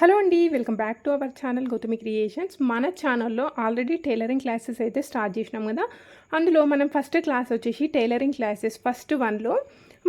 Hello అండి welcome back to our channel Gautami creations. మన ఛానల్లో ఆల్రెడీ టైలరింగ్ క్లాసెస్ అయితే స్టార్ట్ చేసినాం కదా. అందులో మనం ఫస్ట్ క్లాస్ వచ్చేసి టైలరింగ్ క్లాసెస్ ఫస్ట్ వన్లో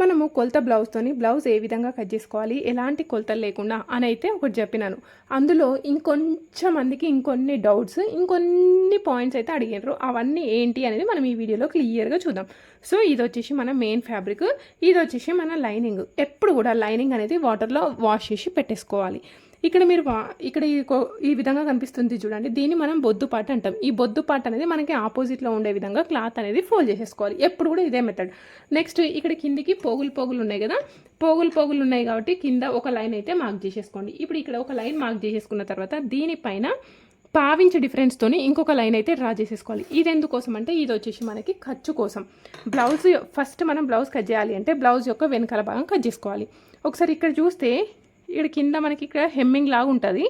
మనము కొలత బ్లౌజ్తోని బ్లౌజ్ ఏ విధంగా కట్ చేసుకోవాలి ఎలాంటి కొలతలు లేకుండా అని అయితే ఒకటి చెప్పినాను. అందులో ఇంకొంచెం మందికి ఇంకొన్ని డౌట్స్ ఇంకొన్ని పాయింట్స్ అయితే అడిగినారు. అవన్నీ ఏంటి అనేది మనం ఈ వీడియోలో క్లియర్గా చూద్దాం. సో ఇది వచ్చేసి మన మెయిన్ ఫ్యాబ్రిక్ ఇది వచ్చేసి మన లైనింగ్ ఎప్పుడు కూడా లైనింగ్ అనేది వాటర్లో వాష్ చేసి పెట్టేసుకోవాలి. ఇక్కడ మీరు ఇక్కడ ఈ కో- ఈ విధంగా కనిపిస్తుంది చూడండి. దీన్ని మనం బొద్దు పాట అంటాం. ఈ బొద్దు పాట అనేది మనకి ఆపోజిట్లో ఉండే విధంగా క్లాత్ అనేది ఫోల్డ్ చేసేసుకోవాలి. ఎప్పుడు కూడా ఇదే మెథడ్ నెక్స్ట్ ఇక్కడ కిందికి పోగులు పోగులు ఉన్నాయి కదా? పోగులు పోగులు ఉన్నాయి కాబట్టి కింద ఒక లైన్ అయితే మార్క్ చేసేసుకోండి. ఇప్పుడు ఇక్కడ ఒక లైన్ మార్క్ చేసేసుకున్న తర్వాత దీనిపైన పావించ డిఫరెన్స్తో ఇంకొక లైన్ అయితే డ్రా చేసేసుకోవాలి. ఇది ఎందుకోసం అంటే ఇది వచ్చేసి మనకి ఖర్చు కోసం. బ్లౌజ్ ఫస్ట్ మనం బ్లౌజ్ కట్ చేయాలి అంటే బ్లౌజ్ యొక్క వెనకాల భాగం కట్ చేసుకోవాలి. ఒకసారి ఇక్కడ చూస్తే ఇక్కడ కింద మనకి ఇక్కడ హెమ్మింగ్ లాగా ఉంటుంది.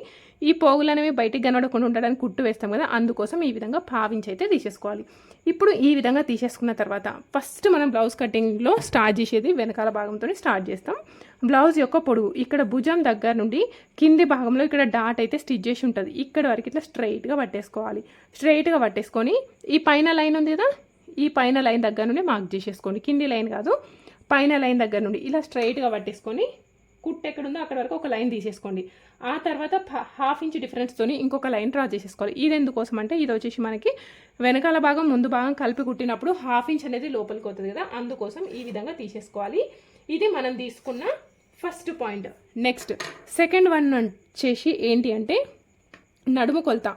ఈ పోగులు అనేవి బయటికి కనబడకుండా ఉండడానికి కుట్టు వేస్తాం కదా అందుకోసం ఈ విధంగా పావించి అయితే తీసేసుకోవాలి. ఇప్పుడు ఈ విధంగా తీసేసుకున్న తర్వాత ఫస్ట్ మనం బ్లౌజ్ కటింగ్లో స్టార్ట్ చేసేది వెనకాల భాగంతో స్టార్ట్ చేస్తాం. బ్లౌజ్ యొక్క పొడుగు ఇక్కడ భుజం దగ్గర నుండి కింది భాగంలో ఇక్కడ డాట్ అయితే స్టిచ్ చేసి ఉంటుంది. ఇక్కడ వరకు ఇట్లా స్ట్రైట్గా పట్టేసుకోవాలి. స్ట్రైట్గా పట్టేసుకొని ఈ పైన లైన్ ఉంది కదా ఈ పైన లైన్ దగ్గర నుండి మార్క్ చేసేసుకోండి. కింది లైన్ కాదు పైన లైన్ దగ్గర నుండి ఇలా స్ట్రైట్గా పట్టేసుకొని కుట్ ఎక్కడుందో అక్కడ వరకు ఒక లైన్ తీసేసుకోండి. ఆ తర్వాత హాఫ్ ఇంచ్ డిఫరెన్స్తోని ఇంకొక లైన్ డ్రా చేసేసుకోవాలి. ఇది ఎందుకోసం అంటే ఇది వచ్చేసి మనకి వెనకాల భాగం ముందు భాగం కలిపి కుట్టినప్పుడు హాఫ్ ఇంచ్ అనేది లోపలికి అవుతుంది కదా అందుకోసం ఈ విధంగా తీసేసుకోవాలి. ఇది మనం తీసుకున్న first point. Next second one వచ్చేసి ఏంటి అంటే నడుము కొలత.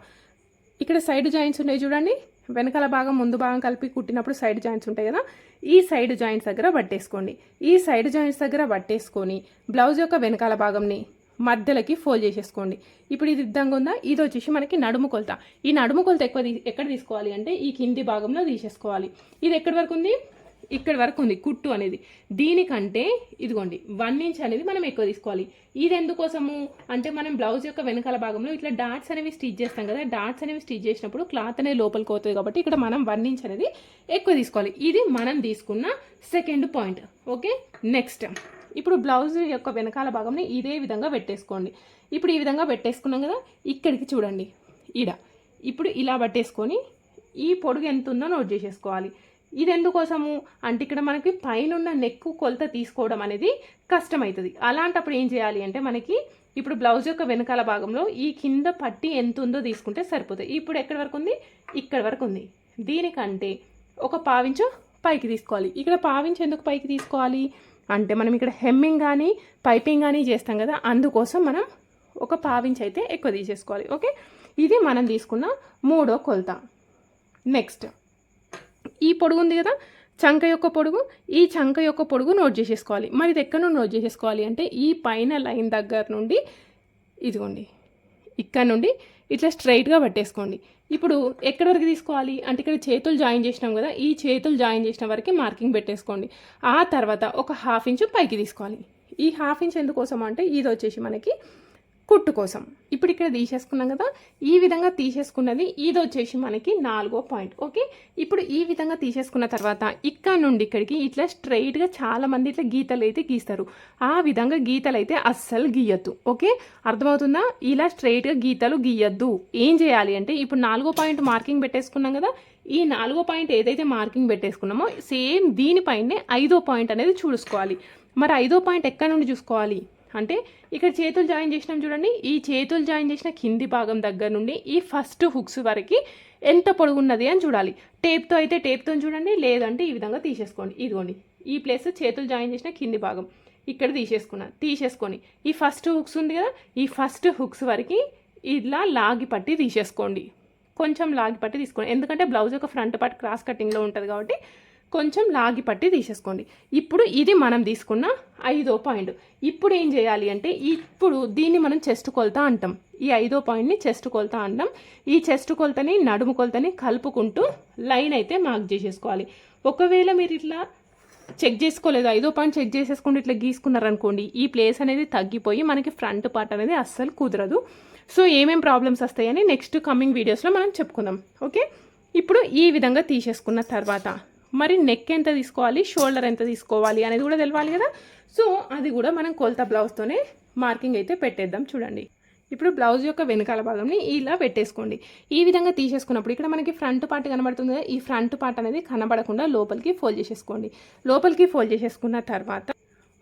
ఇక్కడ సైడ్ జాయింట్స్ ఉన్నాయి చూడండి. వెనకాల భాగం ముందు భాగం కలిపి కుట్టినప్పుడు సైడ్ జాయింట్స్ ఉంటాయి కదా ఈ సైడ్ జాయింట్స్ దగ్గర పట్టేసుకోండి. ఈ సైడ్ జాయింట్స్ దగ్గర పట్టేసుకొని బ్లౌజ్ యొక్క వెనకాల భాగంని మధ్యలోకి ఫోల్డ్ చేసేసుకోండి. ఇప్పుడు ఇది ఇద్దంగా ఉందా? ఇది వచ్చేసి మనకి నడుము కొలత. ఈ నడుము కొలత ఎక్కువ ఎక్కడ తీసుకోవాలి అంటే ఈ కింది భాగంలో తీసేసుకోవాలి. ఇది ఎక్కడి వరకు ఉంది? ఇక్కడ వరకు ఉంది కుట్టు అనేది. దీనికంటే ఇదిగోండి వన్ ఇంచ్ అనేది మనం ఎక్కువ తీసుకోవాలి. ఇది ఎందుకోసము? అంటే మనం బ్లౌజ్ యొక్క వెనకాల భాగంలో ఇట్లా డాట్స్ అనేవి స్టిచ్ చేస్తాం కదా డాట్స్ అనేవి స్టిచ్ చేసినప్పుడు క్లాత్ అనేది లోపలికి పోతుంది కాబట్టి ఇక్కడ మనం వన్ ఇంచ్ అనేది ఎక్కువ తీసుకోవాలి. ఇది మనం తీసుకున్న సెకండ్ పాయింట్ ఓకే నెక్స్ట్ ఇప్పుడు బ్లౌజ్ యొక్క వెనకాల భాగంని ఇదే విధంగా పెట్టేసుకోండి. ఇప్పుడు ఈ విధంగా పెట్టేసుకున్నాం కదా ఇక్కడికి చూడండి. ఈడ ఇప్పుడు ఇలా పట్టేసుకొని ఈ పొడుగు ఎంత ఉందో నోట్ చేసేసుకోవాలి. ఇది ఎందుకోసము అంటే ఇక్కడ మనకి పైన ఉన్న నెక్ కొలత తీసుకోవడం అనేది కష్టమవుతుంది అలాంటప్పుడు ఏం చేయాలి అంటే మనకి ఇప్పుడు బ్లౌజ్ యొక్క వెనకాల భాగంలో ఈ కింద పట్టి ఎంత ఉందో తీసుకుంటే సరిపోతుంది. ఇప్పుడు ఎక్కడి వరకు ఉంది? ఇక్కడ వరకు ఉంది. దీనికంటే ఒక పావించు పైకి తీసుకోవాలి. ఇక్కడ పావించు ఎందుకు పైకి తీసుకోవాలి? అంటే మనం ఇక్కడ హెమ్మింగ్ కానీ పైపింగ్ కానీ చేస్తాం కదా అందుకోసం మనం ఒక పావించి అయితే ఎక్కువ తీసేసుకోవాలి. ఓకే? ఇది మనం తీసుకున్న మూడో కొలత. నెక్స్ట్. ఈ పొడుగు ఉంది కదా? చంక యొక్క పొడుగు. ఈ చంక యొక్క పొడుగు నోట్ చేసేసుకోవాలి. మరి ఇది ఎక్కడ నుండి నోట్ చేసేసుకోవాలి అంటే ఈ పైన లైన్ దగ్గర నుండి ఇదిగోండి. ఇక్కడ నుండి ఇట్లా స్ట్రైట్గా పట్టేసుకోండి. ఇప్పుడు ఎక్కడి వరకు తీసుకోవాలి? అంటే ఇక్కడ చేతులు జాయిన్ చేసినాం కదా ఈ చేతులు జాయిన్ చేసిన వరకు మార్కింగ్ పెట్టేసుకోండి. ఆ తర్వాత ఒక హాఫ్ ఇంచ్ పైకి తీసుకోవాలి. ఈ హాఫ్ ఇంచ్ ఎందుకోసం అంటే ఇది వచ్చేసి మనకి కుట్టు కోసం. ఇప్పుడు ఇక్కడ తీసేసుకున్నాం కదా ఈ విధంగా తీసేసుకున్నది ఇది వచ్చేసి మనకి నాలుగో పాయింట్ ఓకే? ఇప్పుడు ఈ విధంగా తీసేసుకున్న తర్వాత ఇక్కడ నుండి ఇక్కడికి ఇట్లా స్ట్రైట్గా చాలామంది ఇట్లా గీతలు అయితే గీస్తారు. ఆ విధంగా గీతలు అయితే అస్సలు గీయద్దు ఓకే? అర్థమవుతుందా? ఇలా స్ట్రైట్గా గీతలు గీయద్దు. ఏం చేయాలి అంటే ఇప్పుడు నాలుగో పాయింట్ మార్కింగ్ పెట్టేసుకున్నాం కదా ఈ నాలుగో పాయింట్ ఏదైతే మార్కింగ్ పెట్టేసుకున్నామో సేమ్ దీనిపైనే ఐదో పాయింట్ అనేది చూసుకోవాలి. మరి ఐదో పాయింట్ ఎక్కడి నుండి చూసుకోవాలి? అంటే ఇక్కడ చేతులు జాయిన్ చేసినాం చూడండి. ఈ చేతులు జాయిన్ చేసిన కింది భాగం దగ్గర నుండి ఈ ఫస్ట్ హుక్స్ వరకు ఎంత పొడుగున్నది అని చూడాలి. టేప్తో అయితే టేప్తో చూడండి. లేదంటే ఈ విధంగా తీసేసుకోండి. ఇదిగోండి. ఈ ప్లేస్ చేతులు జాయిన్ చేసిన కింది భాగం. ఇక్కడ తీసేసుకున్నాను తీసేసుకొని. ఈ ఫస్ట్ హుక్స్ ఉంది కదా ఈ ఫస్ట్ హుక్స్ వరకు ఇలా లాగి పట్టి తీసేసుకోండి. కొంచెం లాగి పట్టి తీసుకోండి. ఎందుకంటే బ్లౌజ్ యొక్క ఫ్రంట్ పార్ట్ క్రాస్ కటింగ్లో ఉంటుంది కాబట్టి కొంచెం లాగి పట్టి తీసేసుకోండి. ఇప్పుడు ఇది మనం తీసుకున్న ఐదో పాయింట్. ఇప్పుడు ఏం చేయాలి అంటే ఇప్పుడు దీన్ని మనం చెస్ట్ కొలత అంటాం. ఈ ఐదో పాయింట్ని చెస్ట్ కొలత అంటాం. ఈ చెస్ట్ కొలతని నడుము కొలతని కలుపుకుంటూ లైన్ అయితే మార్క్ చేసేసుకోవాలి. ఒకవేళ మీరు ఇట్లా చెక్ చేసుకోలేదు ఐదో పాయింట్ చెక్ చేసేసుకుంటూ ఇట్లా గీసుకున్నారనుకోండి ఈ ప్లేస్ అనేది తగ్గిపోయి మనకి ఫ్రంట్ పార్ట్ అనేది అస్సలు కుదరదు. సో ఏమేం ప్రాబ్లమ్స్ వస్తాయని నెక్స్ట్ కమింగ్ వీడియోస్లో మనం చెప్పుకుందాం. ఓకే? ఇప్పుడు ఈ విధంగా తీసేసుకున్న తర్వాత మరి నెక్ ఎంత తీసుకోవాలి షోల్డర్ ఎంత తీసుకోవాలి అనేది కూడా తెలవాలి కదా. సో అది కూడా మనం కొలత బ్లౌజ్తోనే మార్కింగ్ అయితే పెట్టేద్దాం చూడండి. ఇప్పుడు బ్లౌజ్ యొక్క వెనకాల భాగంని ఇలా పెట్టేసుకోండి. ఈ విధంగా తీసేసుకున్నప్పుడు ఇక్కడ మనకి ఫ్రంట్ పార్ట్ కనబడుతుంది కదా ఈ ఫ్రంట్ పార్ట్ అనేది కనబడకుండా లోపలికి ఫోల్డ్ చేసేసుకోండి. లోపలికి ఫోల్డ్ చేసేసుకున్న తర్వాత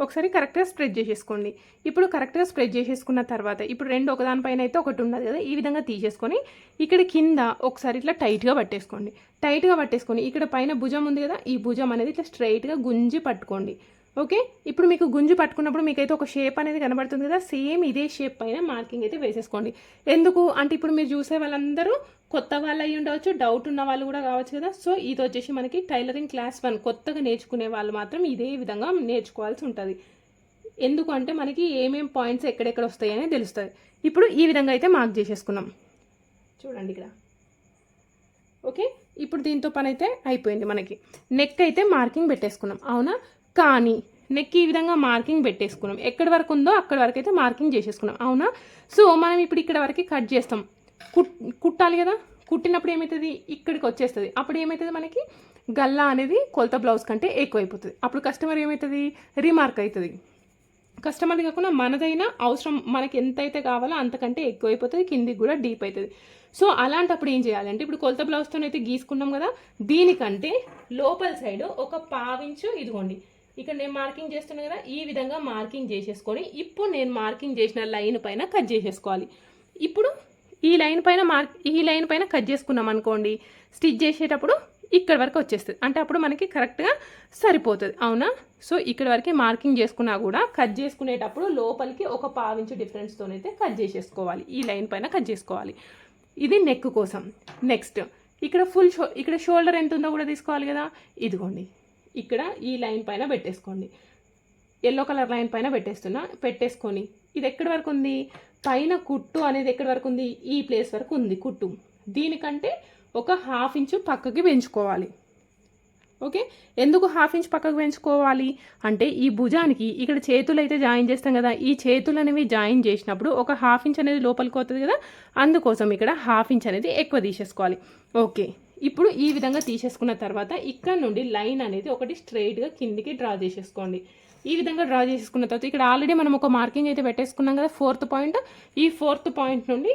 ఒకసారి కరెక్ట్గా స్ప్రెడ్ చేసేసుకోండి. ఇప్పుడు కరెక్ట్గా స్ప్రెడ్ చేసేసుకున్న తర్వాత ఇప్పుడు రెండు ఒకదానిపైన అయితే ఒకటి ఉన్నది కదా ఈ విధంగా తీసేసుకొని ఇక్కడ కింద ఒకసారి ఇట్లా టైట్గా పట్టేసుకోండి. టైట్గా పట్టేసుకొని ఇక్కడ పైన భుజం ఉంది కదా ఈ భుజం అనేది ఇట్లా స్ట్రైట్గా గుంజి పట్టుకోండి. ఓకే? ఇప్పుడు మీకు గుంజు పట్టుకున్నప్పుడు మీకైతే ఒక షేప్ అనేది కనబడుతుంది కదా సేమ్ ఇదే షేప్ పైన మార్కింగ్ అయితే వేసేసుకోండి. ఎందుకు? అంటే ఇప్పుడు మీరు చూసే వాళ్ళందరూ కొత్త వాళ్ళు అయి ఉండవచ్చు డౌట్ ఉన్న వాళ్ళు కూడా కావచ్చు కదా. సో ఇది వచ్చేసి మనకి టైలరింగ్ క్లాస్ వన్ కొత్తగా నేర్చుకునే వాళ్ళు మాత్రం ఇదే విధంగా నేర్చుకోవాల్సి ఉంటుంది. ఎందుకు అంటే మనకి ఏమేం పాయింట్స్ ఎక్కడెక్కడ వస్తాయి అనేది తెలుస్తుంది. ఇప్పుడు ఈ విధంగా అయితే మార్క్ చేసేసుకున్నాం. చూడండి ఇక్కడ. ఓకే? ఇప్పుడు దీంతో పని అయితే అయిపోయింది మనకి. నెక్ అయితే మార్కింగ్ పెట్టేసుకున్నాం. అవునా? కానీ నెక్ ఈ విధంగా మార్కింగ్ పెట్టేసుకున్నాం. ఎక్కడి వరకు ఉందో అక్కడి వరకు అయితే మార్కింగ్ చేసేసుకున్నాం. అవునా? సో మనం ఇప్పుడు ఇక్కడ వరకు కట్ చేస్తాం. కుట్ కుట్టాలి కదా? కుట్టినప్పుడు ఏమవుతుంది ఇక్కడికి వచ్చేస్తుంది. అప్పుడు ఏమవుతుంది మనకి? గల్లా అనేది కొలత బ్లౌజ్ కంటే ఎక్కువైపోతుంది. అప్పుడు కస్టమర్ ఏమవుతుంది రిమార్క్ అవుతుంది కస్టమర్ది కాకుండా మనదైనా అవసరం మనకి ఎంతైతే కావాలో అంతకంటే ఎక్కువైపోతుంది కిందికి కూడా డీప్ అవుతుంది సో అలాంటప్పుడు ఏం చేయాలంటే ఇప్పుడు కొలత బ్లౌజ్తో అయితే గీసుకున్నాం కదా దీనికంటే లోపల సైడ్ ఒక పావించు ఇదిగోండి. ఇక్కడ నేను మార్కింగ్ చేస్తున్నాను కదా ఈ విధంగా మార్కింగ్ చేసేసుకొని ఇప్పుడు నేను మార్కింగ్ చేసిన లైన్ పైన కట్ చేసేసుకోవాలి. ఇప్పుడు ఈ లైన్ పైన మార్క్ ఈ లైన్ పైన కట్ చేసుకున్నాం అనుకోండి స్టిచ్ చేసేటప్పుడు ఇక్కడ వరకు వచ్చేస్తుంది. అంటే అప్పుడు మనకి కరెక్ట్గా సరిపోతుంది అవునా? సో ఇక్కడ వరకు మార్కింగ్ చేసుకున్నా కూడా కట్ చేసుకునేటప్పుడు లోపలికి ఒక పావించు డిఫరెన్స్తోనైతే కట్ చేసేసుకోవాలి. ఈ లైన్ పైన కట్ చేసుకోవాలి. ఇది నెక్ కోసం. నెక్స్ట్ ఇక్కడ ఫుల్ షో ఇక్కడ షోల్డర్ ఎంత ఉందో కూడా తీసుకోవాలి కదా? ఇదిగోండి. ఇక్కడ ఈ లైన్ పైన పెట్టేసుకోండి. ఎల్లో కలర్ లైన్ పైన పెట్టేస్తున్నా పెట్టేసుకొని. ఇది ఎక్కడి వరకు ఉంది? పైన కుట్టు అనేది ఎక్కడి వరకు ఉంది? ఈ ప్లేస్ వరకు ఉంది కుట్టు. దీనికంటే ఒక హాఫ్ ఇంచు పక్కకి పెంచుకోవాలి. ఓకే? ఎందుకు హాఫ్ ఇంచ్ పక్కకు పెంచుకోవాలి? అంటే ఈ భుజానికి ఇక్కడ చేతులు అయితే జాయిన్ చేస్తాం కదా ఈ చేతులు అనేవి జాయిన్ చేసినప్పుడు ఒక హాఫ్ ఇంచ్ అనేది లోపలికి పోతుంది కదా అందుకోసం ఇక్కడ హాఫ్ ఇంచ్ అనేది ఎక్కువ తీసేసుకోవాలి. ఓకే? ఇప్పుడు ఈ విధంగా తీసేసుకున్న తర్వాత ఇక్కడ నుండి లైన్ అనేది ఒకటి స్ట్రైట్గా కిందికి డ్రా చేసేసుకోండి. ఈ విధంగా డ్రా చేసేసుకున్న తర్వాత ఇక్కడ ఆల్రెడీ మనం ఒక మార్కింగ్ అయితే పెట్టేసుకున్నాం కదా ఫోర్త్ పాయింట్ ఈ ఫోర్త్ పాయింట్ నుండి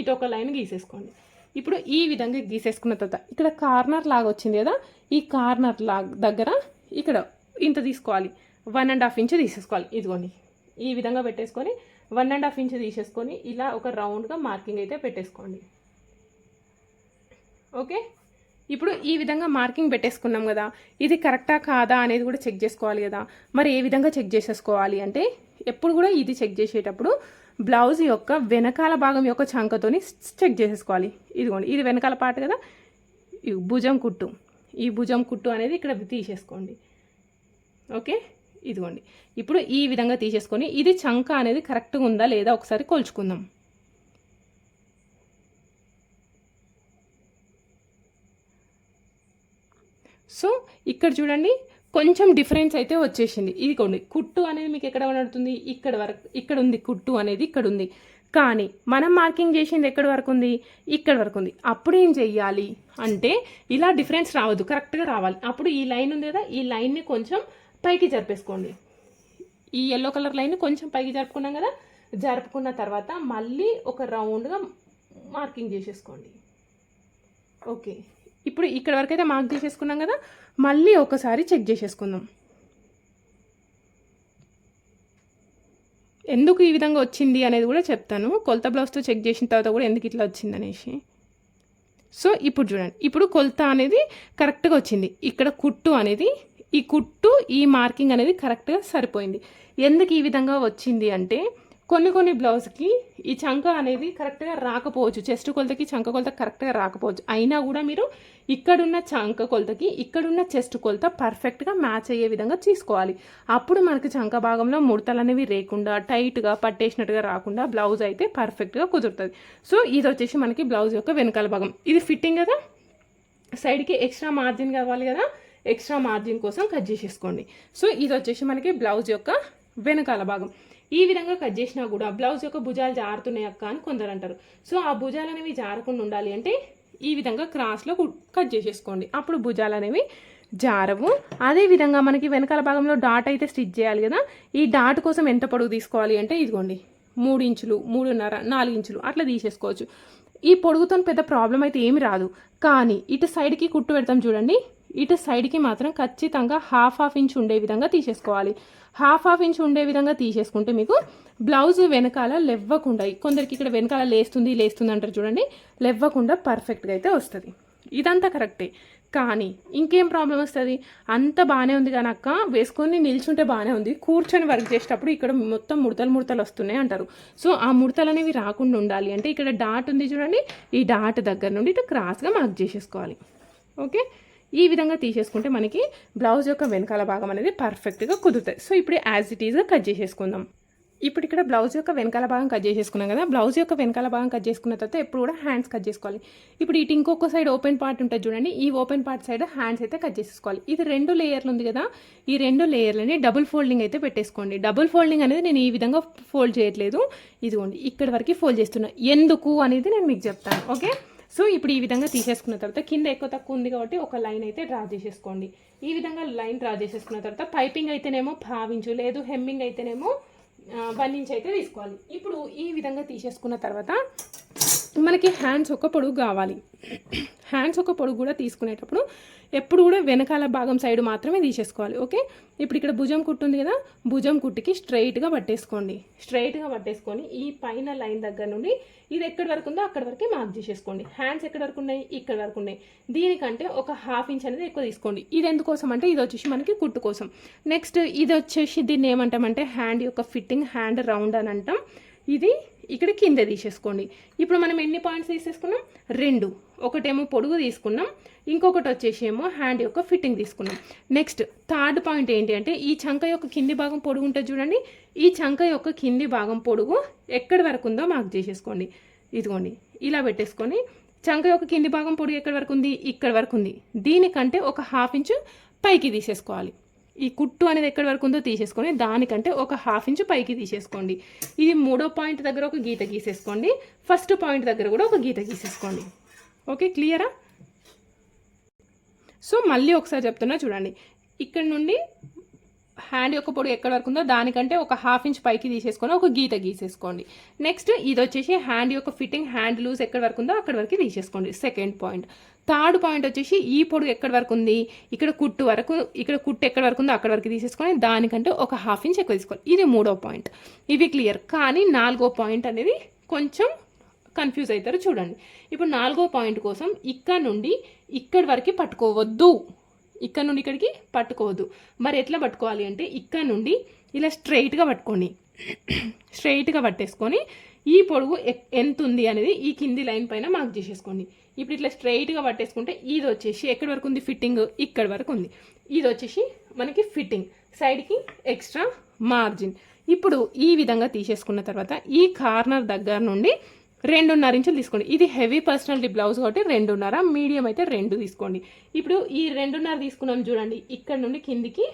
ఇటు ఒక లైన్ గీసేసుకోండి. ఇప్పుడు ఈ విధంగా గీసేసుకున్న తర్వాత ఇక్కడ కార్నర్ లాగా వచ్చింది కదా ఈ కార్నర్ లాగ్ దగ్గర ఇక్కడ ఇంత తీసుకోవాలి. వన్ అండ్ హాఫ్ ఇంచ్ తీసేసుకోవాలి. ఇదిగోండి. ఈ విధంగా పెట్టేసుకొని వన్ అండ్ హాఫ్ ఇంచ్ తీసేసుకొని ఇలా ఒక రౌండ్గా మార్కింగ్ అయితే పెట్టేసుకోండి. ఓకే? ఇప్పుడు ఈ విధంగా మార్కింగ్ పెట్టేసుకున్నాం కదా ఇది కరెక్టా కాదా అనేది కూడా చెక్ చేసుకోవాలి కదా. మరి ఏ విధంగా చెక్ చేసేసుకోవాలి అంటే ఎప్పుడు కూడా ఇది చెక్ చేసేటప్పుడు బ్లౌజ్ యొక్క వెనకాల భాగం యొక్క చంకతోని చెక్ చేసేసుకోవాలి. ఇదిగోండి ఇది వెనకాల పాట కదా ఈ భుజం కుట్టు. ఈ భుజం కుట్టు అనేది ఇక్కడ తీసేసుకోండి. ఓకే? ఇదిగోండి ఇప్పుడు ఈ విధంగా తీసేసుకొని ఇది చంక అనేది కరెక్ట్గా ఉందా లేదా ఒకసారి కొల్చుకుందాం. సో ఇక్కడ చూడండి కొంచెం డిఫరెన్స్ అయితే వచ్చేసింది. ఇదిగోండి కుట్టు అనేది మీకు ఎక్కడ కనబడుతుంది? ఇక్కడ వరకు ఇక్కడ ఉంది కుట్టు అనేది ఇక్కడ ఉంది. కానీ మనం మార్కింగ్ చేసింది ఎక్కడి వరకు ఉంది? ఇక్కడ వరకు ఉంది. అప్పుడు ఏం చెయ్యాలి అంటే ఇలా డిఫరెన్స్ రావద్దు కరెక్ట్గా రావాలి. అప్పుడు ఈ లైన్ ఉంది కదా ఈ లైన్ని కొంచెం పైకి జరిపేసుకోండి. ఈ ఎల్లో కలర్ లైన్ కొంచెం పైకి జరుపుకున్నాం కదా జరుపుకున్న తర్వాత మళ్ళీ ఒక రౌండ్గా మార్కింగ్ చేసేసుకోండి. ఓకే. ఇప్పుడు ఇక్కడ వరకు అయితే మార్క్ చేసేసుకున్నాం కదా మళ్ళీ ఒకసారి చెక్ చేసేసుకుందాం. ఎందుకు ఈ విధంగా వచ్చింది అనేది కూడా చెప్తాను. కొలత బ్లౌజ్తో చెక్ చేసిన తర్వాత కూడా ఎందుకు ఇట్లా వచ్చింది అనేసి. సో ఇప్పుడు చూడండి. ఇప్పుడు కొలత అనేది కరెక్ట్గా వచ్చింది. ఇక్కడ కుట్టు అనేది ఈ కుట్టు ఈ మార్కింగ్ అనేది కరెక్ట్గా సరిపోయింది. ఎందుకు ఈ విధంగా వచ్చింది అంటే కొన్ని కొన్ని బ్లౌజ్కి ఈ చంక అనేది కరెక్ట్గా రాకపోవచ్చు. చెస్ట్ కొలతకి చంక కొలత కరెక్ట్గా రాకపోవచ్చు. అయినా కూడా మీరు ఇక్కడున్న చంక కొలతకి ఇక్కడున్న చెస్ట్ కొలత పర్ఫెక్ట్గా మ్యాచ్ అయ్యే విధంగా తీసుకోవాలి. అప్పుడు మనకి చంక భాగంలో ముడతలు అనేవి లేకుండా టైట్గా పట్టేసినట్టుగా రాకుండా బ్లౌజ్ అయితే పర్ఫెక్ట్గా కుదురుతుంది. సో ఇది వచ్చేసి మనకి బ్లౌజ్ యొక్క వెనకాల భాగం. ఇది ఫిట్టింగ్ కదా? సైడ్కి ఎక్స్ట్రా మార్జిన్ కావాలి కదా? ఎక్స్ట్రా మార్జిన్ కోసం కట్ చేసేసుకోండి. సో ఇది వచ్చేసి మనకి బ్లౌజ్ యొక్క వెనకాల భాగం. ఈ విధంగా కట్ చేసినా కూడా బ్లౌజ్ యొక్క భుజాలు జారుతున్నాయి అక్క అని కొందరు అంటారు. సో ఆ భుజాలు అనేవి జారకుండా ఉండాలి అంటే ఈ విధంగా క్రాస్లో కట్ చేసేసుకోండి. అప్పుడు భుజాలు అనేవి జారవు. అదే విధంగా మనకి వెనకాల భాగంలో డాట్ అయితే స్టిచ్ చేయాలి కదా. ఈ డాట్ కోసం ఎంత పొడవు తీసుకోవాలి అంటే ఇదిగోండి మూడు ఇంచులు మూడున్నర నాలుగు ఇంచులు అట్లా తీసేసుకోవచ్చు. ఈ పొడుగుతో పెద్ద ప్రాబ్లం అయితే ఏమి రాదు. కానీ ఇటు సైడ్కి కుట్టు పెడతాం చూడండి. ఇటు సైడ్కి మాత్రం ఖచ్చితంగా హాఫ్ హాఫ్ ఇంచ్ ఉండే విధంగా తీసేసుకోవాలి. హాఫ్ హాఫ్ ఇంచ్ ఉండే విధంగా తీసేసుకుంటే మీకు బ్లౌజ్ వెనకాల లెవ్వకుండా కొందరికి ఇక్కడ వెనకాల లేస్తుంది లేస్తుంది అంటారు చూడండి లెవ్వకుండా పర్ఫెక్ట్గా అయితే వస్తుంది. ఇదంతా కరెక్టే. కానీ ఇంకేం ప్రాబ్లం వస్తుంది? అంత బాగానే ఉంది కానీ అక్క వేసుకొని నిల్చుంటే బాగానే ఉంది. కూర్చొని వర్క్ చేసేటప్పుడు ఇక్కడ మొత్తం ముడతలు ముడతలు వస్తున్నాయి అంటారు. సో ఆ ముడతలు అనేవి రాకుండా ఉండాలి అంటే ఇక్కడ డాట్ ఉంది చూడండి ఈ డాట్ దగ్గర నుండి ఇటు క్రాస్గా మార్క్ చేసేసుకోవాలి. ఓకే ఈ విధంగా తీసేసుకుంటే మనకి బ్లౌజ్ యొక్క వెనకాల భాగం అనేది పర్ఫెక్ట్గా కుదురుతాయి. సో ఇప్పుడు యాజ్ ఇట్ ఈజ్గా కట్ చేసేసుకుందాం. ఇప్పుడు ఇక్కడ బ్లౌజ్ యొక్క వెనకాల భాగం కట్ చేసేసుకున్నాం కదా బ్లౌజ్ యొక్క వెనకాల భాగం కట్ చేసుకున్న తర్వాత ఎప్పుడు కూడా హ్యాండ్స్ కట్ చేసుకోవాలి. ఇప్పుడు ఇటు ఇంకొక సైడ్ ఓపెన్ పార్ట్ ఉంటుంది చూడండి ఈ ఓపెన్ పార్ట్ సైడ్ హ్యాండ్స్ అయితే కట్ చేసేసుకోవాలి. ఇది రెండు లేయర్లు ఉంది కదా ఈ రెండు లేయర్లని డబుల్ ఫోల్డింగ్ అయితే పెట్టేసుకోండి. డబుల్ ఫోల్డింగ్ అనేది నేను ఈ విధంగా ఫోల్డ్ చేయట్లేదు. ఇదిగోండి ఇక్కడ వరకు ఫోల్డ్ చేస్తున్నా. ఎందుకు అనేది నేను మీకు చెప్తాను ఓకే సో ఇప్పుడు ఈ విధంగా తీసేసుకున్న తర్వాత కింద ఎక్కువ తక్కువ ఉంది కాబట్టి ఒక లైన్ అయితే డ్రా చేసేసుకోండి. ఈ విధంగా లైన్ డ్రా చేసేసుకున్న తర్వాత పైపింగ్ అయితేనేమో భావించు లేదు హెమ్మింగ్ అయితేనేమో వన్ ఇంచ్ అయితే తీసుకోవాలి. ఇప్పుడు ఈ విధంగా తీసేసుకున్న తర్వాత మనకి హ్యాండ్స్ ఒక పొడుగు కావాలి. హ్యాండ్స్ ఒక పొడుగు కూడా తీసుకునేటప్పుడు ఎప్పుడు కూడా వెనకాల భాగం సైడ్ మాత్రమే తీసేసుకోవాలి ఓకే ఇప్పుడు ఇక్కడ భుజం కుట్టు ఉంది కదా భుజం కుట్టుకి స్ట్రైట్గా పట్టేసుకోండి. స్ట్రైట్గా పట్టేసుకొని ఈ పైన లైన్ దగ్గర నుండి ఇది ఎక్కడి వరకు ఉందో అక్కడి వరకు మార్క్ చేసేసుకోండి. హ్యాండ్స్ ఎక్కడి వరకు ఉన్నాయి? ఇక్కడ వరకు ఉన్నాయి. దీనికంటే ఒక హాఫ్ ఇంచ్ అనేది ఎక్కువ తీసుకోండి. ఇది ఎందుకోసం అంటే ఇది వచ్చేసి మనకి కుట్టు కోసం. నెక్స్ట్ ఇది వచ్చేసి దీన్ని ఏమంటామంటే హ్యాండ్ యొక్క ఫిట్టింగ్ హ్యాండ్ రౌండ్ అని అంటాం. ఇది ఇక్కడ కింద తీసేసుకోండి. ఇప్పుడు మనం ఎన్ని పాయింట్స్ తీసేసుకున్నాం? రెండు. ఒకటేమో పొడుగు తీసుకున్నాం. ఇంకొకటి వచ్చేసి ఏమో హ్యాండ్ యొక్క ఫిట్టింగ్ తీసుకున్నాం. నెక్స్ట్ థర్డ్ పాయింట్ ఏంటి అంటే ఈ చంక యొక్క కింది భాగం పొడుగు ఉంటుంది చూడండి. ఈ చంక యొక్క కింది భాగం పొడుగు ఎక్కడి వరకు ఉందో మార్క్ చేసేసుకోండి. ఇదిగోండి ఇలా పెట్టేసుకొని చంక యొక్క కింది భాగం పొడుగు ఎక్కడి వరకు ఉంది? ఇక్కడ వరకు ఉంది. దీనికంటే ఒక హాఫ్ ఇంచు పైకి తీసేసుకోవాలి. ఈ కుట్టు అనేది ఎక్కడి వరకు ఉందో తీసేసుకొని దానికంటే ఒక హాఫ్ ఇంచ్ పైకి తీసేసుకోండి. ఇది మూడో పాయింట్ దగ్గర ఒక గీత గీసేసుకోండి. ఫస్ట్ పాయింట్ దగ్గర కూడా ఒక గీత గీసేసుకోండి. ఓకే క్లియరా? సో మళ్ళీ ఒకసారి చెప్తున్నా చూడండి. ఇక్కడ నుండి హ్యాండ్ యొక్క పొడుగు ఎక్కడ వరకు ఉందో దానికంటే ఒక హాఫ్ ఇంచ్ పైకి తీసేసుకొని ఒక గీత గీసేసుకోండి. నెక్స్ట్ ఇది వచ్చేసి హ్యాండ్ యొక్క ఫిట్టింగ్ హ్యాండ్ లూజ్ ఎక్కడ వరకు ఉందో అక్కడ వరకు తీసేసుకోండి. సెకండ్ పాయింట్ థర్డ్ పాయింట్ వచ్చేసి ఈ పొడుగు ఎక్కడ వరకు ఉంది? ఇక్కడ కుట్టు వరకు ఇక్కడ కుట్టు ఎక్కడ వరకు ఉందో అక్కడ వరకు తీసేసుకొని దానికంటే ఒక హాఫ్ ఇంచ్ ఎక్కువ తీసుకోవాలి ఇది మూడో పాయింట్ ఇవి క్లియర్ కానీ నాలుగో పాయింట్ అనేది కొంచెం కన్ఫ్యూజ్ అవుతారు చూడండి. ఇప్పుడు నాలుగో పాయింట్ కోసం ఇక్కడ నుండి ఇక్కడి వరకు పట్టుకోవద్దు. ఇక్కడ నుండి ఇక్కడికి పట్టుకోవద్దు. మరి ఎట్లా పట్టుకోవాలి అంటే ఇక్కడ నుండి ఇలా స్ట్రైట్గా పట్టుకోండి. స్ట్రైట్గా పట్టేసుకొని ఈ పొడుగు ఎంత ఉంది అనేది ఈ కింది లైన్ పైన మార్క్ చేసేసుకోండి. ఇప్పుడు ఇట్లా స్ట్రైట్గా పట్టేసుకుంటే ఇది వచ్చేసి ఎక్కడి వరకు ఉంది? ఫిట్టింగ్ ఇక్కడ వరకు ఉంది. ఇది వచ్చేసి మనకి ఫిట్టింగ్ సైడ్కి ఎక్స్ట్రా మార్జిన్ ఇప్పుడు ఈ విధంగా తీసేసుకున్న తర్వాత ఈ కార్నర్ దగ్గర నుండి రెండున్నర ఇంచులు తీసుకోండి. ఇది హెవీ పర్సనాలిటీ బ్లౌజ్ కాబట్టి రెండున్నర మీడియం అయితే రెండు తీసుకోండి. ఇప్పుడు ఈ రెండున్నర తీసుకున్నాం చూడండి. ఇక్కడ నుండి కిందికి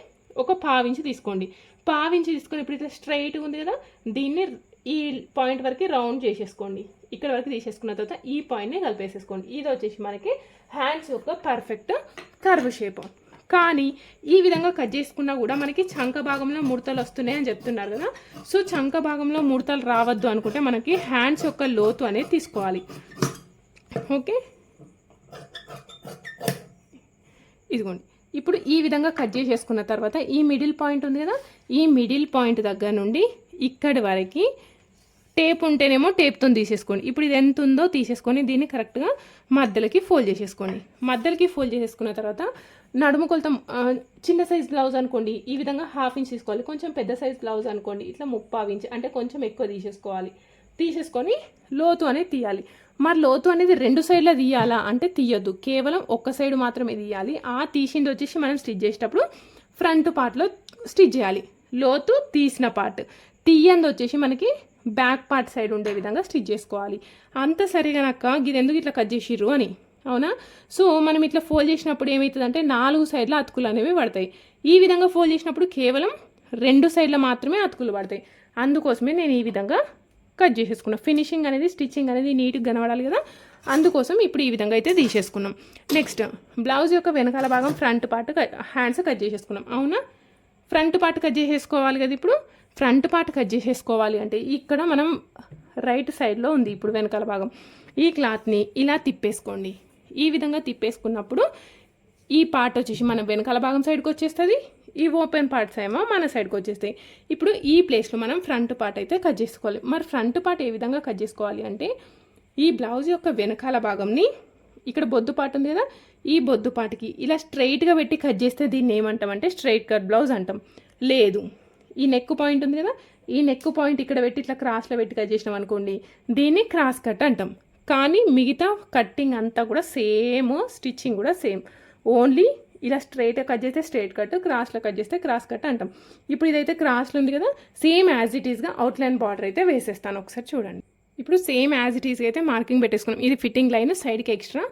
ఒక పావించి తీసుకోండి. పావించి తీసుకొని ఇప్పుడు ఇట్లా స్ట్రైట్ ఉంది కదా దీన్ని ఈ పాయింట్ వరకు రౌండ్ చేసేసుకోండి. ఇక్కడ వరకు తీసేసుకున్న తర్వాత ఈ పాయింట్ని కలిపేసేసుకోండి. ఇది వచ్చేసి మనకి హ్యాండ్స్ యొక్క పర్ఫెక్ట్ కర్వ్ షేప్ కానీ ఈ విధంగా కట్ చేసుకున్నా కూడా మనకి చంక భాగంలో ముడతలు వస్తున్నాయి అని చెప్తున్నారు కదా. సో చంక భాగంలో ముడతలు రావద్దు అనుకుంటే మనకి హ్యాండ్స్ యొక్క లోతు అనేది తీసుకోవాలి. ఓకే? ఇదిగోండి. ఇప్పుడు ఈ విధంగా కట్ చేసేసుకున్న తర్వాత ఈ మిడిల్ పాయింట్ ఉంది కదా. ఈ మిడిల్ పాయింట్ దగ్గర నుండి ఇక్కడి వరకు టేప్ ఉంటేనేమో టేప్తో తీసేసుకోండి. ఇప్పుడు ఇది ఎంత ఉందో తీసేసుకొని దీన్ని కరెక్ట్గా మధ్యలోకి ఫోల్డ్ చేసేసుకోండి. మధ్యలోకి ఫోల్డ్ చేసేసుకున్న తర్వాత నడుము కొలత చిన్న సైజ్ బ్లౌజ్ అనుకోండి ఈ విధంగా హాఫ్ ఇంచ్ తీసుకోవాలి. కొంచెం పెద్ద సైజ్ బ్లౌజ్ అనుకోండి ఇట్లా ముప్పావు ఇంచ్ అంటే కొంచెం ఎక్కువ తీసేసుకోవాలి. తీసేసుకొని లోతు అనేది తీయాలి. మరి లోతు అనేది రెండు సైడ్లో తీయాలా అంటే తీయొద్దు. కేవలం ఒక్క సైడ్ మాత్రమే తీయాలి. ఆ తీసింది వచ్చేసి మనం స్టిచ్ చేసేటప్పుడు ఫ్రంట్ పార్ట్లో స్టిచ్ చేయాలి. లోతు తీసిన పార్ట్. తీయంది వచ్చేసి మనకి బ్యాక్ పార్ట్ సైడ్ ఉండే విధంగా స్టిచ్ చేసుకోవాలి. అంత సరిగా నక్క ఇది ఎందుకు ఇట్లా కట్ చేసిర్రు అని. అవునా? సో మనం ఇట్లా ఫోల్డ్ చేసినప్పుడు ఏమవుతుందంటే నాలుగు సైడ్ల అతుకులు అనేవి పడతాయి. ఈ విధంగా ఫోల్డ్ చేసినప్పుడు కేవలం రెండు సైడ్ల మాత్రమే అతుకులు పడతాయి. అందుకోసమే నేను ఈ విధంగా కట్ చేసేసుకున్నా. ఫినిషింగ్ అనేది స్టిచ్చింగ్ అనేది నీట్గా కనబడాలి కదా? అందుకోసం ఇప్పుడు ఈ విధంగా అయితే తీసేసుకున్నాం. నెక్స్ట్ బ్లౌజ్ యొక్క వెనకాల భాగం ఫ్రంట్ పార్ట్ హ్యాండ్స్ కట్ చేసేసుకున్నాం. అవునా? ఫ్రంట్ పార్ట్ కట్ చేసేసుకోవాలి కదా ఇప్పుడు? ఫ్రంట్ పార్ట్ కట్ చేసేసుకోవాలి అంటే ఇక్కడ మనం రైట్ సైడ్లో ఉంది ఇప్పుడు వెనకాల భాగం. ఈ క్లాత్ని ఇలా తిప్పేసుకోండి. ఈ విధంగా తిప్పేసుకున్నప్పుడు ఈ పార్ట్ వచ్చేసి మన వెనకాల భాగం సైడ్కి వచ్చేస్తుంది ఈ ఓపెన్ పార్ట్స్ ఏమో మన సైడ్కి వచ్చేస్తాయి. ఇప్పుడు ఈ ప్లేస్లో మనం ఫ్రంట్ పార్ట్ అయితే కట్ చేసుకోవాలి. మరి ఫ్రంట్ పార్ట్ ఏ విధంగా కట్ చేసుకోవాలి అంటే ఈ బ్లౌజ్ యొక్క వెనకాల భాగంని ఇక్కడ బొద్దు పార్ట్ ఉంది కదా ఈ బొద్దు పార్ట్కి ఇలా స్ట్రైట్గా పెట్టి కట్ చేస్తే దీన్ని ఏమంటాం అంటే స్ట్రైట్ కట్ బ్లౌజ్ అంటాం. లేదు. ఈ నెక్ పాయింట్ ఉంది కదా ఈ నెక్ పాయింట్ ఇక్కడ పెట్టి ఇట్లా క్రాస్లో పెట్టి కట్ చేసినాం అనుకోండి దీన్ని క్రాస్ కట్ అంటాం. కానీ మిగతా కట్టింగ్ అంతా కూడా సేమ్ స్టిచ్చింగ్ కూడా సేమ్. ఓన్లీ ఇలా స్ట్రైట్గా కట్ చేస్తే స్ట్రైట్ కట్ క్రాస్లో కట్ చేస్తే క్రాస్ కట్ అంటాం. ఇప్పుడు ఇదైతే క్రాస్లో ఉంది కదా సేమ్ యాజ్ ఇట్ ఈస్గా అవుట్లైన్ బార్డర్ అయితే వేసేస్తాను. ఒకసారి చూడండి. ఇప్పుడు సేమ్ యాజ్ ఇట్ ఈస్గా అయితే మార్కింగ్ పెట్టేసుకున్నాం. ఇది ఫిట్టింగ్ లైన్ సైడ్కి ఎక్స్ట్రా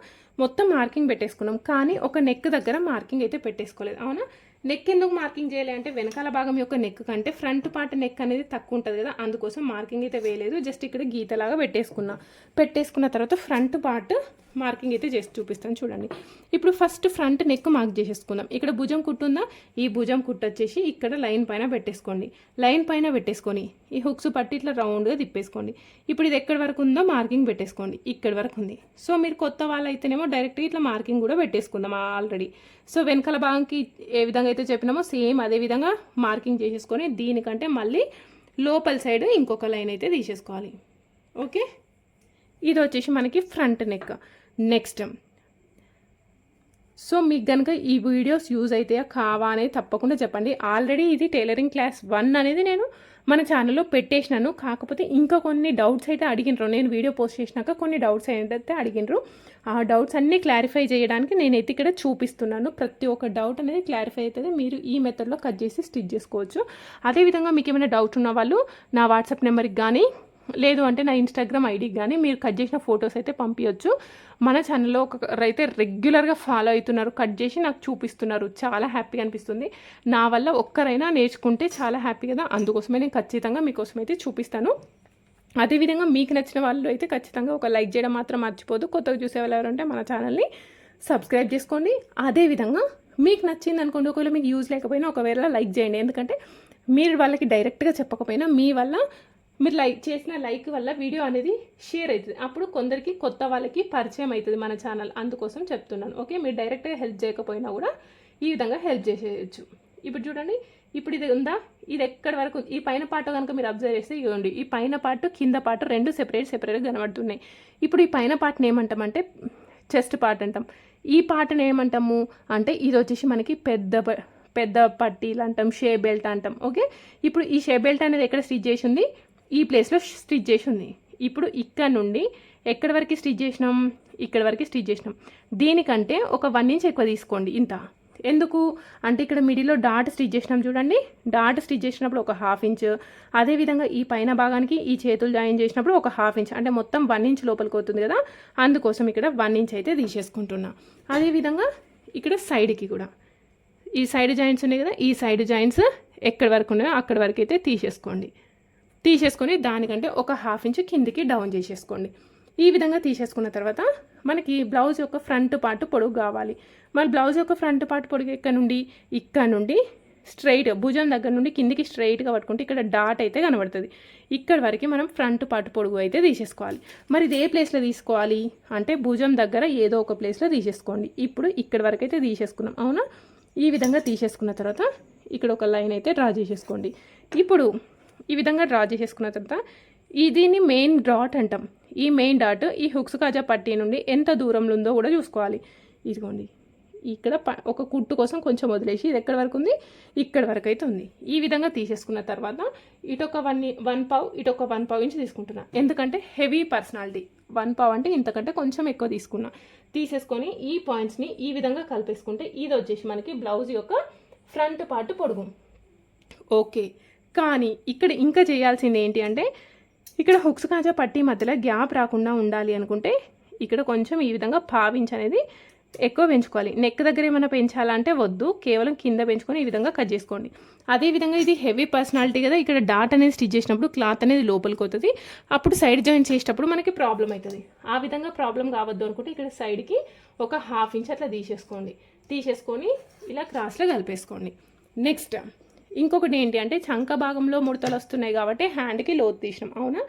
మొత్తం మార్కింగ్ పెట్టేసుకున్నాం. కానీ ఒక నెక్ దగ్గర మార్కింగ్ అయితే పెట్టేసుకోలేదు. అవునా? నెక్ ఎందుకు మార్కింగ్ చేయాలి అంటే వెనకాల భాగం యొక్క నెక్ కంటే ఫ్రంట్ పార్ట్ నెక్ అనేది తక్కువ ఉంటుంది కదా అందుకోసం మార్కింగ్ అయితే వేయలేదు. జస్ట్ ఇక్కడ గీతలాగా పెట్టేసుకున్నా. పెట్టేసుకున్న తర్వాత ఫ్రంట్ పార్ట్ మార్కింగ్ అయితే చేసి చూపిస్తాను చూడండి. ఇప్పుడు ఫస్ట్ ఫ్రంట్ నెక్ మార్క్ చేసేసుకుందాం. ఇక్కడ భుజం కుట్టుందా ఈ భుజం కుట్టొచ్చేసి ఇక్కడ లైన్ పైన పెట్టేసుకోండి. లైన్ పైన పెట్టేసుకొని ఈ హుక్స్ పట్టి ఇట్లా రౌండ్గా తిప్పేసుకోండి. ఇప్పుడు ఇది ఎక్కడి వరకు ఉందో మార్కింగ్ పెట్టేసుకోండి. ఇక్కడ వరకు ఉంది. సో మీరు కొత్త వాళ్ళు అయితేనేమో డైరెక్ట్గా ఇట్లా మార్కింగ్ కూడా పెట్టేసుకుందాం ఆల్రెడీ. సో వెనకాల భాగంకి ఏ విధంగా అయితే చెప్పినామో సేమ్ అదే విధంగా మార్కింగ్ చేసేసుకొని దీనికంటే మళ్ళీ లోపల సైడ్ ఇంకొక లైన్ అయితే తీసేసుకోవాలి. ఓకే? ఇది వచ్చేసి మనకి ఫ్రంట్ నెక్. నెక్స్ట్. సో మీకు కనుక ఈ వీడియోస్ యూజ్ అయితే కావా అనేది తప్పకుండా చెప్పండి. ఆల్రెడీ ఇది టైలరింగ్ క్లాస్ వన్ అనేది నేను మన ఛానల్లో పెట్టేసినాను. కాకపోతే ఇంకా కొన్ని డౌట్స్ అయితే అడిగినరు నేను వీడియో పోస్ట్ చేసినాక కొన్ని డౌట్స్ అయితే అడిగినరు ఆ డౌట్స్ అన్నీ క్లారిఫై చేయడానికి నేనైతే ఇక్కడ చూపిస్తున్నాను. ప్రతి ఒక్క డౌట్ అనేది క్లారిఫై అవుతుంది. మీరు ఈ మెథడ్లో కట్ చేసి స్టిచ్ చేసుకోవచ్చు. అదేవిధంగా మీకు ఏమైనా డౌట్ ఉన్న వాళ్ళు నా వాట్సాప్ నెంబర్కి కానీ లేదు అంటే నా ఇన్స్టాగ్రామ్ ఐడికి కానీ మీరు కట్ చేసిన ఫొటోస్ అయితే పంపించవచ్చు మన ఛానల్లో ఒకరైతే రెగ్యులర్గా ఫాలో అవుతున్నారు కట్ చేసి నాకు చూపిస్తున్నారు. చాలా హ్యాపీగా అనిపిస్తుంది. నా వల్ల ఒక్కరైనా నేర్చుకుంటే చాలా హ్యాపీ కదా. అందుకోసమే నేను ఖచ్చితంగా మీకోసం అయితే చూపిస్తాను. అదేవిధంగా మీకు నచ్చిన వాళ్ళు అయితే ఖచ్చితంగా ఒక లైక్ చేయడం మాత్రం మర్చిపోదు. కొత్తగా చూసే వాళ్ళు ఎవరంటే మన ఛానల్ని సబ్స్క్రైబ్ చేసుకోండి. అదేవిధంగా మీకు నచ్చింది అనుకోండి ఒకవేళ మీకు యూజ్ లేకపోయినా ఒకవేళ లైక్ చేయండి. ఎందుకంటే మీరు వాళ్ళకి డైరెక్ట్గా చెప్పకపోయినా మీ వల్ల మీరు లైక్ చేసిన లైక్ వల్ల వీడియో అనేది షేర్ అవుతుంది. అప్పుడు కొందరికి కొత్త వాళ్ళకి పరిచయం అవుతుంది మన ఛానల్. అందుకోసం చెప్తున్నాను. ఓకే? మీరు డైరెక్ట్గా హెల్ప్ చేయకపోయినా కూడా ఈ విధంగా హెల్ప్ చేసేయచ్చు. ఇప్పుడు చూడండి. ఇప్పుడు ఇది ఉందా? ఇది ఎక్కడి వరకు ఈ పైన పాట కనుక మీరు అబ్జర్వ్ చేస్తే ఇవ్వండి. ఈ పైన పార్ట్ కింద పార్ట్ రెండు సెపరేట్ సెపరేట్గా కనబడుతున్నాయి. ఇప్పుడు ఈ పైన పార్ట్ని ఏమంటామంటే చెస్ట్ పార్ట్ అంటాం. ఈ పార్ట్ని ఏమంటాము అంటే ఇది వచ్చేసి మనకి పెద్ద ప- పెద్ద పట్టీలు అంటాం. షే బెల్ట్ అంటాం. ఓకే? ఇప్పుడు ఈ షే బెల్ట్ అనేది ఎక్కడ స్టిచ్ చేసి ఉంది? ఈ ప్లేస్లో స్టిచ్ చేసి ఉంది ఇప్పుడు ఇక్కడ నుండి ఎక్కడి వరకు స్టిచ్ చేసినాం? ఇక్కడ వరకు స్టిచ్ చేసినాం. దీనికంటే ఒక వన్ ఇంచ్ ఎక్కువ తీసుకోండి. ఇంత. ఎందుకు? అంటే ఇక్కడ మిడిల్లో డాట్ స్టిచ్ చేసినాం చూడండి. డాట్ స్టిచ్ చేసినప్పుడు ఒక హాఫ్ ఇంచ్ అదేవిధంగా ఈ పైన భాగానికి ఈ చేతులు జాయిన్ చేసినప్పుడు ఒక హాఫ్ ఇంచ్ అంటే మొత్తం వన్ ఇంచ్ లోపలికి అవుతుంది కదా. అందుకోసం ఇక్కడ వన్ ఇంచ్ అయితే తీసేసుకుంటున్నా. అదేవిధంగా ఇక్కడ సైడ్కి కూడా. ఈ సైడ్ జాయింట్స్ ఉన్నాయి కదా. ఈ సైడ్ జాయింట్స్ ఎక్కడి వరకు ఉన్నాయో అక్కడి వరకు అయితే తీసేసుకోండి. తీసేసుకొని దానికంటే ఒక హాఫ్ ఇంచ్ కిందికి డౌన్ చేసేసుకోండి. ఈ విధంగా తీసేసుకున్న తర్వాత మనకి బ్లౌజ్ యొక్క ఫ్రంట్ పార్ట్ పొడుగు కావాలి. మన బ్లౌజ్ యొక్క ఫ్రంట్ పార్ట్ పొడుగు ఇక్కడ నుండి ఇక్కడ నుండి స్ట్రైట్ భుజం దగ్గర నుండి కిందికి స్ట్రైట్గా పట్టుకుంటే ఇక్కడ డాట్ అయితే కనబడుతుంది. ఇక్కడ వరకు మనం ఫ్రంట్ పార్ట్ పొడుగు అయితే తీసేసుకోవాలి. మరి ఇది ఏ ప్లేస్లో తీసుకోవాలి అంటే భుజం దగ్గర ఏదో ఒక ప్లేస్లో తీసేసుకోండి. ఇప్పుడు ఇక్కడ వరకు అయితే తీసేసుకున్నాం. అవునా? ఈ విధంగా తీసేసుకున్న తర్వాత ఇక్కడ ఒక లైన్ అయితే డ్రా చేసేసుకోండి. ఇప్పుడు విధంగా డ్రా చేసేసుకున్న తర్వాత ఈ దీన్ని మెయిన్ డాట్ అంటాం. ఈ మెయిన్ డాట్ ఈ హుక్స్ కాజా పట్టీ నుండి ఎంత దూరంలో ఉందో కూడా చూసుకోవాలి. ఇదిగోండి. ఇక్కడ ప- ఒక కుట్టు కోసం కొంచెం వదిలేసి ఇది ఎక్కడి వరకు ఉంది? ఇక్కడ వరకు అయితే ఉంది. ఈ విధంగా తీసేసుకున్న తర్వాత ఇటొక వన్ వన్ పావు ఇటొక వన్ పావు ఇంచ్ తీసుకుంటున్నా. ఎందుకంటే హెవీ పర్సనాలిటీ వన్ పావు అంటే ఇంతకంటే కొంచెం ఎక్కువ తీసుకున్నా. తీసేసుకొని ఈ పాయింట్స్ని ఈ విధంగా కలిపేసుకుంటే ఇది వచ్చేసి మనకి బ్లౌజ్ యొక్క ఫ్రంట్ పార్ట్ పొడుగు. ఓకే కానీ ఇక్కడ ఇంకా చేయాల్సింది ఏంటి అంటే ఇక్కడ హుక్స్ కాజా పట్టి మధ్యలో గ్యాప్ రాకుండా ఉండాలి అనుకుంటే ఇక్కడ కొంచెం ఈ విధంగా పావించ్ అనేది ఎక్కువ పెంచుకోవాలి. నెక్ దగ్గర ఏమైనా పెంచాలంటే వద్దు కేవలం కింద పెంచుకొని ఈ విధంగా కట్ చేసుకోండి. అదే విధంగా ఇది హెవీ పర్సనాలిటీ కదా ఇక్కడ డాట్ అనేది స్టిచ్ చేసినప్పుడు క్లాత్ అనేది లోపలికి అవుతుంది అప్పుడు సైడ్ జాయిన్ చేసేటప్పుడు మనకి ప్రాబ్లం అవుతుంది ఆ విధంగా ప్రాబ్లం కావద్దు అనుకుంటే ఇక్కడ సైడ్కి ఒక హాఫ్ ఇంచ్ అట్లా తీసేసుకోండి. తీసేసుకొని ఇలా క్రాస్లో కలిపేసుకోండి. నెక్స్ట్ ఇంకొకటి ఏంటి అంటే చంక భాగంలో ముడతలు వస్తున్నాయి కాబట్టి హ్యాండ్కి లోతు తీసినాం అవునా?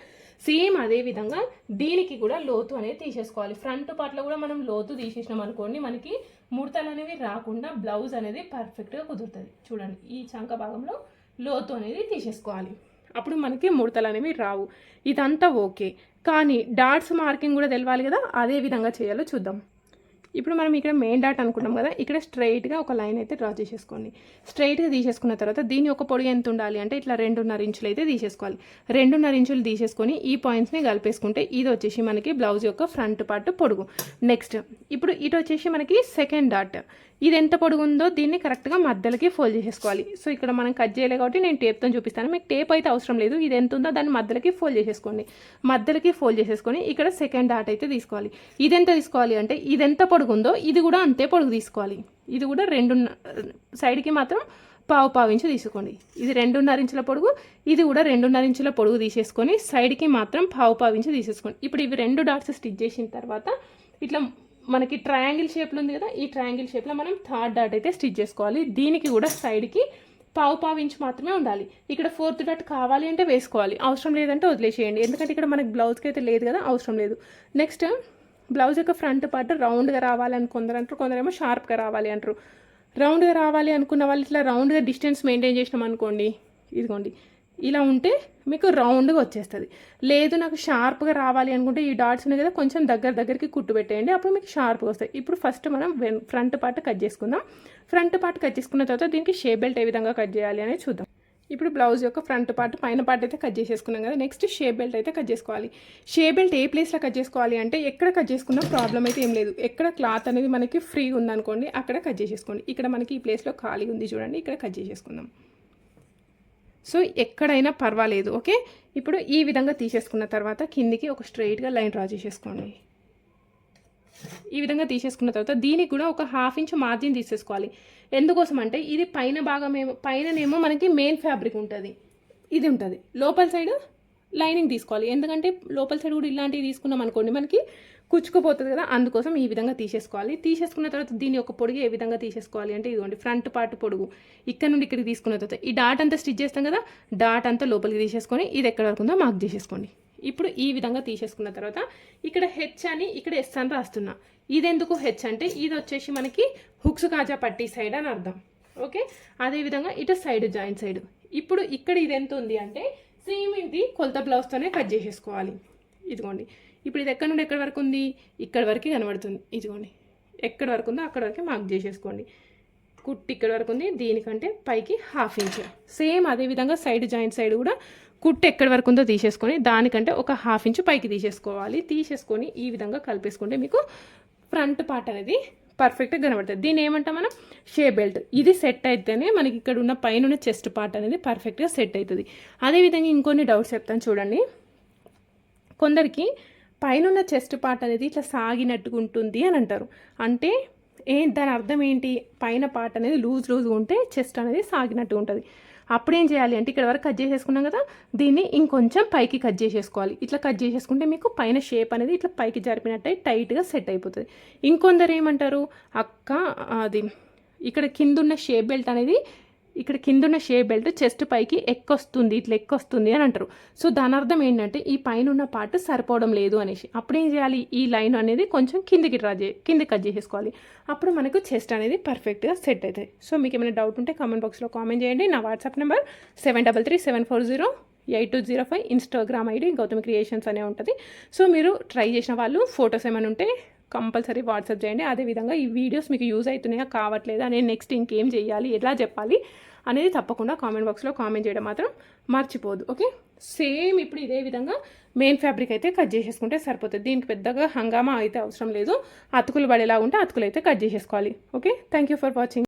సేమ్ అదే విధంగా దీనికి కూడా లోతు అనేది తీసేసుకోవాలి. ఫ్రంట్ పార్ట్లో కూడా మనం లోతు తీసేసినాం అనుకోండి మనకి ముడతలు అనేవి రాకుండా బ్లౌజ్ అనేది పర్ఫెక్ట్గా కుదురుతుంది. చూడండి ఈ చంక భాగంలో లోతు అనేది తీసేసుకోవాలి. అప్పుడు మనకి ముడతలు అనేవి రావు. ఇదంతా ఓకే. కానీ డాట్స్ మార్కింగ్ కూడా తెలవాలి కదా అదే విధంగా చేయాలో చూద్దాం. ఇప్పుడు మనం ఇక్కడ మెయిన్ డాట్ అనుకున్నాం కదా ఇక్కడ స్ట్రైట్గా ఒక లైన్ అయితే డ్రా చేసేసుకోండి. స్ట్రైట్గా తీసేసుకున్న తర్వాత దీని ఒక పొడి ఎంత ఉండాలి అంటే ఇట్లా రెండున్నర ఇంచులు అయితే తీసేసుకోవాలి. రెండున్నర ఇంచులు తీసేసుకొని ఈ పాయింట్స్ని కలిపేసుకుంటే ఇది వచ్చేసి మనకి బ్లౌజ్ యొక్క ఫ్రంట్ పార్ట్ పొడుగు. నెక్స్ట్ ఇప్పుడు ఇటు వచ్చేసి మనకి సెకండ్ డాట్ ఇది ఎంత పొడుగు ఉందో దీన్ని కరెక్ట్గా మధ్యలోకి ఫోల్డ్ చేసేసుకోవాలి. సో ఇక్కడ మనం కట్ చేయలేదు కాబట్టి నేను టేప్తో చూపిస్తాను. మీకు టేప్ అయితే అవసరం లేదు. ఇది ఎంత ఉందో దాన్ని మధ్యలోకి ఫోల్డ్ చేసేసుకోండి. మధ్యలోకి ఫోల్డ్ చేసేసుకొని ఇక్కడ సెకండ్ డాట్ అయితే తీసుకోవాలి. ఇది ఎంత తీసుకోవాలి అంటే ఇది ఎంత పొడుగు ఉందో ఇది కూడా అంతే పొడుగు తీసుకోవాలి. ఇది కూడా రెండు సైడ్కి మాత్రం పావు పావు ఇంచు తీసుకోండి. ఇది రెండున్నర ఇంచుల పొడుగు ఇది కూడా రెండున్నర ఇంచుల పొడుగు తీసేసుకొని సైడ్కి మాత్రం పావు పావు ఇంచు తీసేసుకోండి. ఇప్పుడు ఇవి రెండు డాట్స్ స్టిచ్ చేసిన తర్వాత ఇట్లా మనకి ట్రయాంగిల్ షేప్లో ఉంది కదా ఈ ట్రయాంగిల్ షేప్లో మనం థర్డ్ డాట్ అయితే స్టిచ్ చేసుకోవాలి. దీనికి కూడా సైడ్కి పావు పావు ఇంచ్ మాత్రమే ఉండాలి. ఇక్కడ ఫోర్త్ డాట్ కావాలి అంటే వేసుకోవాలి. అవసరం లేదంటే వదిలేసేయండి. ఎందుకంటే ఇక్కడ మనకి బ్లౌజ్కి అయితే లేదు కదా అవసరం లేదు. నెక్స్ట్ బ్లౌజ్ యొక్క ఫ్రంట్ పార్ట్ రౌండ్గా రావాలని కొందరు అంటారు కొందరేమో షార్ప్గా రావాలి అంటారు. రౌండ్గా రావాలి అనుకున్న వాళ్ళు ఇట్లా రౌండ్గా డిస్టెన్స్ మెయింటైన్ చేసినాం అనుకోండి ఇదిగోండి. ఇలా ఉంటే మీకు రౌండ్గా వచ్చేస్తుంది. లేదు నాకు షార్ప్గా రావాలి అనుకుంటే ఈ డాట్స్ ఉన్నాయి కదా కొంచెం దగ్గర దగ్గరికి కుట్టు పెట్టేయండి అప్పుడు మీకు షార్ప్గా వస్తాయి. ఇప్పుడు ఫస్ట్ మనం ఫ్రంట్ పార్ట్ కట్ చేసుకుందాం. ఫ్రంట్ పార్ట్ కట్ చేసుకున్న తర్వాత దీనికి షేప్ బెల్ట్ ఏ విధంగా కట్ చేయాలి అనేది చూద్దాం. ఇప్పుడు బ్లౌజ్ యొక్క ఫ్రంట్ పార్ట్ పైన పార్ట్ అయితే కట్ చేసేసుకున్నాం కదా నెక్స్ట్ షేప్ బెల్ట్ అయితే కట్ చేసుకోవాలి. షే బెల్ట్ ఏ ప్లేస్లో కట్ చేసుకోవాలి అంటే ఎక్కడ కట్ చేసుకున్నా ప్రాబ్లం అయితే ఏం లేదు. ఎక్కడ క్లాత్ అనేది మనకి ఫ్రీ ఉందనుకోండి అక్కడ కట్ చేసేసుకోండి. ఇక్కడ మనకి ఈ ప్లేస్లో ఖాళీ ఉంది చూడండి ఇక్కడ కట్ చేసేసుకుందాం. సో ఎక్కడైనా పర్వాలేదు ఓకే? ఇప్పుడు ఈ విధంగా తీసేసుకున్న తర్వాత కిందికి ఒక స్ట్రైట్గా లైన్ డ్రా చేసేసుకోండి. ఈ విధంగా తీసేసుకున్న తర్వాత దీనికి కూడా ఒక హాఫ్ ఇంచ్ మార్జిన్ తీసేసుకోవాలి. ఎందుకోసం అంటే ఇది పైన భాగం ఏమో పైననేమో మనకి మెయిన్ ఫ్యాబ్రిక్ ఉంటుంది. ఇది ఉంటుంది. లోపల సైడ్ లైనింగ్ తీసుకోవాలి. ఎందుకంటే లోపల సైడ్ కూడా ఇలాంటివి తీసుకున్నాం అనుకోండి మనకి కుచ్చుకుపోతుంది కదా అందుకోసం ఈ విధంగా తీసేసుకోవాలి. తీసేసుకున్న తర్వాత దీని యొక్క పొడుగు ఏ విధంగా తీసేసుకోవాలి అంటే ఇదిగోండి ఫ్రంట్ పార్ట్ పొడుగు. ఇక్కడ నుండి ఇక్కడికి తీసుకున్న తర్వాత ఈ డాట్ అంతా స్టిచ్ చేస్తాం కదా డాట్ అంతా లోపలికి తీసేసుకొని ఇది ఎక్కడ వరకు ఉందో మార్క్ చేసేసుకోండి. ఇప్పుడు ఈ విధంగా తీసేసుకున్న తర్వాత ఇక్కడ హెచ్ అని ఇక్కడ ఎస్ అని రాస్తున్నా. ఇది ఎందుకు హెచ్ అంటే ఇది వచ్చేసి మనకి హుక్స్ కాజా పట్టి సైడ్ అని అర్థం. ఓకే? అదేవిధంగా ఇటు సైడ్ జాయింట్ సైడ్. ఇప్పుడు ఇక్కడ ఇది ఎంత ఉంది అంటే సేమ్ ఇది కొలత బ్లౌజ్తోనే కట్ చేసేసుకోవాలి. ఇదిగోండి. ఇప్పుడు ఇది ఎక్కడ నుండి ఎక్కడి వరకు ఉంది? ఇక్కడ వరకు కనబడుతుంది. ఇదిగోండి. ఎక్కడ వరకు ఉందో అక్కడ వరకు మార్క్ చేసేసుకోండి. కుట్టి ఇక్కడ వరకు ఉంది దీనికంటే పైకి హాఫ్ ఇంచ్ సేమ్ అదే విధంగా సైడ్ జాయింట్ సైడ్ కూడా కుట్టు ఎక్కడి వరకు ఉందో తీసేసుకొని దానికంటే ఒక హాఫ్ ఇంచ్ పైకి తీసేసుకోవాలి. తీసేసుకొని ఈ విధంగా కలిపేసుకుంటే మీకు ఫ్రంట్ పార్ట్ అనేది పర్ఫెక్ట్గా కనబడుతుంది దీని ఏమంటాం మనం? షే బెల్ట్ ఇది సెట్ అయితేనే మనకి ఇక్కడ ఉన్న పైన ఉన్న చెస్ట్ పార్ట్ అనేది పర్ఫెక్ట్గా సెట్ అవుతుంది అదేవిధంగా ఇంకొన్ని డౌట్స్ చెప్తాను చూడండి. కొందరికి పైన చెస్ట్ పార్ట్ అనేది ఇట్లా సాగినట్టుగా ఉంటుంది అని అంటారు. అంటే ఏ దాని అర్థం ఏంటి? పైన పార్ట్ అనేది లూజ్ లూజ్గా ఉంటే చెస్ట్ అనేది సాగినట్టు ఉంటుంది. అప్పుడేం చేయాలి అంటే ఇక్కడ వరకు కట్ చేసేసుకున్నాం కదా దీన్ని ఇంకొంచెం పైకి కట్ చేసేసుకోవాలి. ఇట్లా కట్ చేసేసుకుంటే మీకు పైన షేప్ అనేది ఇట్లా పైకి జరిపినట్టు టైట్గా సెట్ అయిపోతుంది. ఇంకొందరు ఏమంటారు? అక్క అది ఇక్కడ కింద ఉన్న షేప్ బెల్ట్ అనేది ఇక్కడ కిందున్న షేప్ బెల్ట్ చెస్ట్ పైకి ఎక్కొస్తుంది ఇట్లా ఎక్కొస్తుంది అని అంటారు. సో దాని అర్థం ఏంటంటే ఈ పైన ఉన్న పార్ట్ సరిపోవడం లేదు అనేసి. అప్పుడు ఏం చేయాలి? ఈ లైన్ అనేది కొంచెం కిందికి డ్రా చే కింది కట్ చేసేసుకోవాలి. అప్పుడు మనకు చెస్ట్ అనేది పర్ఫెక్ట్గా సెట్ అవుతుంది సో మీకు ఏమైనా డౌట్ ఉంటే కామెంట్ బాక్స్లో కామెంట్ చేయండి. నా WhatsApp number seven double three seven four zero eight two zero five Instagram ID Gautami creations అనే ఉంటుంది. సో మీరు ట్రై చేసిన వాళ్ళు ఫొటోస్ ఏమైనా ఉంటే కంపల్సరీ వాట్సాప్ చేయండి. అదేవిధంగా ఈ వీడియోస్ మీకు యూజ్ అవుతున్నాయా కావట్లేదా నేను నెక్స్ట్ ఇంకేం చేయాలి ఎలా చెప్పాలి అనేది తప్పకుండా కామెంట్ బాక్స్లో కామెంట్ చేయడం మాత్రం మర్చిపోదు ఓకే? సేమ్ ఇప్పుడు ఇదే విధంగా మెయిన్ ఫ్యాబ్రిక్ అయితే కట్ చేసేసుకుంటే సరిపోతుంది. దీనికి పెద్దగా హంగామా అయితే అవసరం లేదు. అతుకులు పడేలా ఉంటే అతుకులు అయితే కట్ చేసేసుకోవాలి okay? Thank you for watching